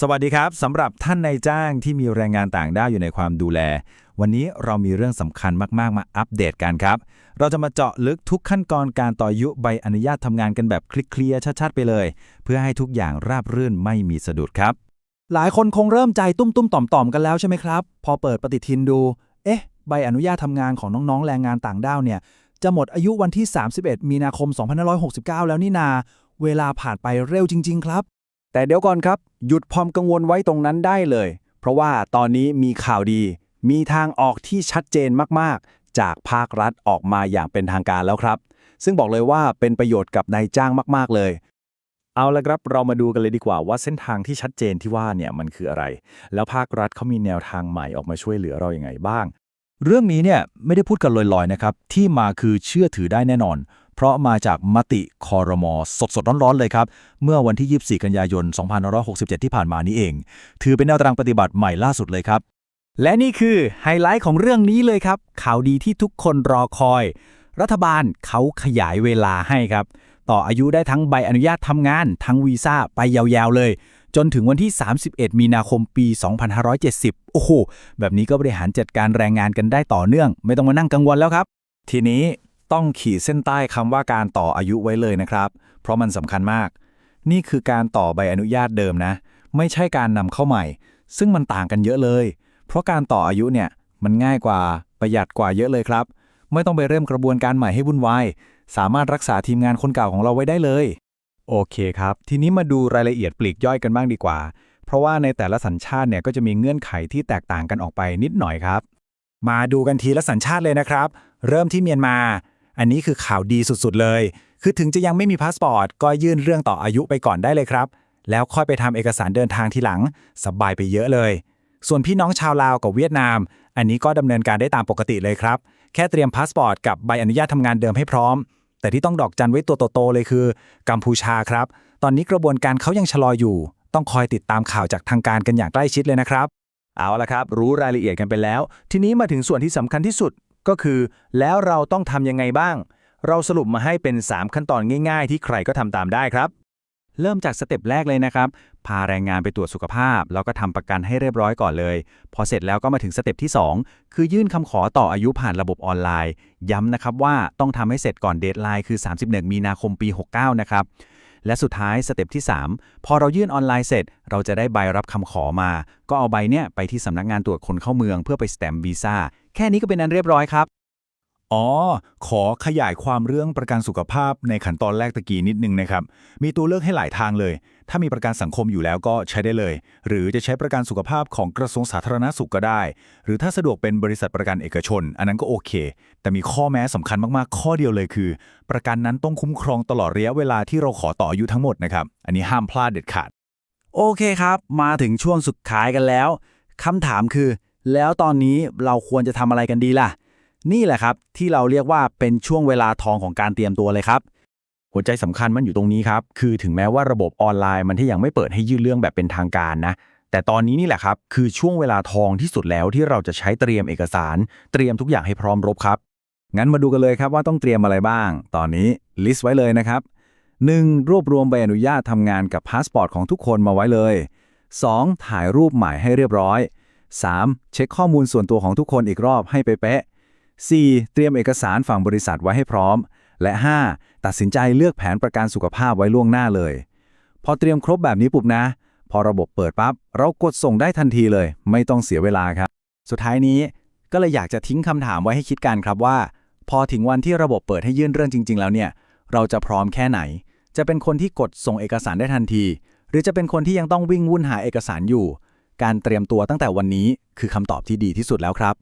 สวัสดีครับสำหรับท่านนายจ้างที่มีแรงงานต่างด้าวอยู่ในความดูแล วันนี้เรามีเรื่องสำคัญมาก ๆ มาอัปเดตกันครับ เราจะมาเจาะลึกทุกขั้นตอนการต่อยุใบอนุญาตทำงานกันแบบเคลียร์ชัด ๆ ไปเลย เพื่อให้ทุกอย่างราบรื่นไม่มีสะดุดครับ หลายคนคงเริ่มใจตุ้มตุ้มๆต่อมต่อมๆกันแล้วใช่ไหมครับ พอเปิดปฏิทินดู เอ๊ะ ใบอนุญาตทำงานของน้องๆแรงงานต่างด้าวเนี่ยจะหมดอายุวันที่ 31 มีนาคม 2569 แล้วนี่นา เวลาผ่านไปเร็วจริง ๆ ครับ แต่เดี๋ยวก่อนครับ หยุดความกังวลไว้ตรงนั้นได้เลย เพราะว่าตอนนี้มีข่าวดี มีทางออกที่ชัดเจนมากๆ จากภาครัฐออกมาอย่างเป็นทางการแล้วครับ ซึ่งบอกเลยว่าเป็นประโยชน์กับนายจ้างมากๆเลยเอาละครับ เรามาดูกันเลยดีกว่าว่าเส้นทางที่ชัดเจนที่ว่าเนี่ยมันคืออะไร แล้วภาครัฐเขามีแนวทางใหม่ออกมาช่วยเหลือเราอยัางไงบ้าง เรื่องนี้เนี่ยไม่ได้พูดกันลอยๆนะครับ ที่มาคือเชื่อถือได้แน่นอน เพราะมาจากมติคอรมอสดๆร้อนๆเลยครับ เมื่อวันที่ 24 กันยายน 2567 ที่ผ่านมานี้เอง ถือเป็นแนวทางปฏิบัติใหม่ล่าสุดเลยครับ และนี่คือไฮไลท์ของเรื่องนี้เลยครับ ข่าวดีที่ทุกคนรอคอย รัฐบาลเขาขยายเวลาให้ครับ ต่ออายุได้ทั้งใบอนุญาตทำงาน ทั้งวีซ่าไปยาวๆเลยจนถึงวันที่ 31 มีนาคมปี 2570 โอ้โห แบบนี้ก็บริหารจัดการแรงงานกันได้ต่อเนื่อง ไม่ต้องมานั่งกังวลแล้วครับ ทีนี้ ต้องขีดเส้นใต้คำว่าการต่ออายุไว้เลยนะครับ เพราะมันสำคัญมาก นี่คือการต่อใบอนุญาตเดิมนะ ไม่ใช่การนำเข้าใหม่ ซึ่งมันต่างกันเยอะเลย เพราะการต่ออายุเนี่ยมันง่ายกว่าประหยัดกว่าเยอะเลยครับ ไม่ต้องไปเริ่มกระบวนการใหม่ให้วุ่นวายสามารถรักษาทีมงานคนเก่าของเราไว้ได้เลย โอเคครับ ทีนี้มาดูรายละเอียดปลีกย่อยกันบ้างดีกว่า เพราะว่าในแต่ละสัญชาติเนี่ยก็จะมีเงื่อนไขที่แตกต่างกันออกไปนิดหน่อยครับ มาดูกันทีละสัญชาติเลยนะครับ เริ่มที่เมียนมา อันนี้คือข่าวดีสุดๆเลย คือถึงจะยังไม่มีพาสปอร์ต ก็ยื่นเรื่องต่ออายุไปก่อนได้เลยครับ แล้วค่อยไปทำเอกสารเดินทางทีหลัง สบายไปเยอะเลย ส่วนพี่น้องชาวลาวกับเวียดนาม อันนี้ก็ดำเนินการได้ตามปกติเลยครับ แค่เตรียมพาสปอร์ตกับใบอนุญาตทำงานเดิมให้พร้อม แต่ที่ต้องดอกจันไว้ตัวโตๆเลยคือ กัมพูชาครับ ตอนนี้กระบวนการเขายังชะลออยู่ ต้องคอยติดตามข่าวจากทางการกันอย่างใกล้ชิดเลยนะครับ เอาละครับ รู้รายละเอียดกันไปแล้ว ทีนี้มาถึงส่วนที่สำคัญที่สุด ก็คือ แล้วเราต้องทำยังไงบ้าง เราสรุปมาให้เป็น 3 ขั้นตอนง่ายๆ ที่ใครก็ทำตามได้ครับ เริ่มจากสเต็ปแรกเลยนะครับ พาแรงงานไปตรวจสุขภาพ แล้วก็ทำประกันให้เรียบร้อยก่อนเลย พอเสร็จแล้วก็มาถึงสเต็ปที่ 2 คือยื่นคำขอต่ออายุผ่านระบบออนไลน์ ย้ำนะครับว่าต้องทำให้เสร็จก่อนเดทไลน์คือ 31 มีนาคมปี 69 นะครับและสุดท้ายสเต็ปที่ 3 พอเรายื่นออนไลน์เสร็จ เราจะได้ใบรับคำขอมา ก็เอาใบเนี้ยไปที่สำนักงานตรวจคนเข้าเมืองเพื่อไปสแตมป์วีซ่า แค่นี้ก็เป็นอันเรียบร้อยครับ อ๋อ ขอขยายความเรื่องประกันสุขภาพในขั้นตอนแรกตะกี้นิดนึงนะครับ มีตัวเลือกให้หลายทางเลย ถ้ามีประกันสังคมอยู่แล้วก็ใช้ได้เลย หรือจะใช้ประกันสุขภาพของกระทรวงสาธารณสุขก็ได้ หรือถ้าสะดวกเป็นบริษัทประกันเอกชน อันนั้นก็โอเค แต่มีข้อแม้สำคัญมากๆ ข้อเดียวเลยคือ ประกันนั้นต้องคุ้มครองตลอดระยะเวลาที่เราขอต่ออายุทั้งหมดนะครับ อันนี้ห้ามพลาดเด็ดขาด โอเคครับ มาถึงช่วงสุดท้ายกันแล้วคำถามคือ แล้วตอนนี้เราควรจะทำอะไรกันดีล่ะ นี่แหละครับที่เราเรียกว่าเป็นช่วงเวลาทองของการเตรียมตัวเลยครับ หัวใจสำคัญมันอยู่ตรงนี้ครับ คือถึงแม้ว่าระบบออนไลน์มันที่ยังไม่เปิดให้ยื่นเรื่องแบบเป็นทางการนะ แต่ตอนนี้นี่แหละครับ คือช่วงเวลาทองที่สุดแล้วที่เราจะใช้เตรียมเอกสาร เตรียมทุกอย่างให้พร้อมรบครับ งั้นมาดูกันเลยครับว่าต้องเตรียมอะไรบ้าง ตอนนี้ลิสต์ไว้เลยนะครับ 1. รวบรวมใบอนุญาตทำงานกับพาสปอร์ตของทุกคนมาไว้เลย 2. ถ่ายรูปใหม่ให้เรียบร้อย 3. เช็คข้อมูลส่วนตัวของทุกคนอีกรอบให้เป๊ะ 4. เตรียมเอกสารฝั่งบริษัทไว้ให้พร้อม และ 5. ตัดสินใจเลือกแผนประกันสุขภาพไว้ล่วงหน้าเลย พอเตรียมครบแบบนี้ปุ๊บนะ พอระบบเปิดปั๊บ เรากดส่งได้ทันทีเลย ไม่ต้องเสียเวลาครับ สุดท้ายนี้ก็เลยอยากจะทิ้งคำถามไว้ให้คิดกันครับว่า พอถึงวันที่ระบบเปิดให้ยื่นเรื่องจริง ๆ แล้วเนี่ย เราจะพร้อมแค่ไหน จะเป็นคนที่กดส่งเอกสารได้ทันที หรือจะเป็นคนที่ยังต้องวิ่งวุ่นหาเอกสารอยู่ การเตรียมตัวตั้งแต่วันนี้คือคำตอบที่ดีที่สุดแล้วครับ